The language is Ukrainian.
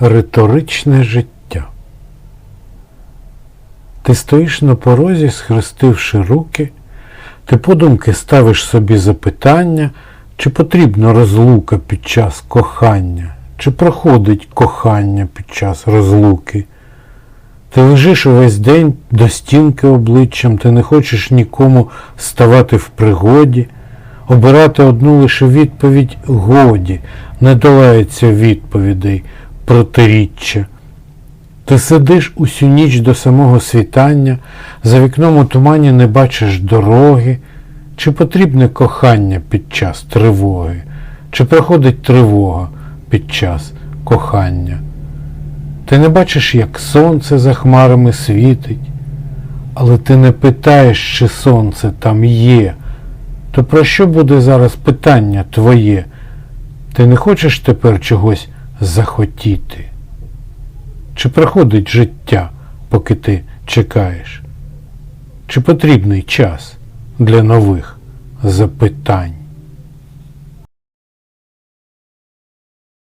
Риторичне життя. Ти стоїш на порозі, схрестивши руки, ти подумки ставиш собі запитання, чи потрібна розлука під час кохання, чи проходить кохання під час розлуки. Ти лежиш увесь день до стінки обличчям, ти не хочеш нікому ставати в пригоді, обирати одну лише відповідь годі, не долається відповідей, протиріччя. Ти сидиш усю ніч до самого світання, за вікном у тумані не бачиш дороги, чи потрібне кохання під час тривоги, чи проходить тривога під час кохання. Ти не бачиш, як сонце за хмарами світить, але ти не питаєш, чи сонце там є. То про що буде зараз питання твоє? Ти не хочеш тепер чогось захотіти? Чи проходить життя, поки ти чекаєш? Чи потрібний час для нових запитань?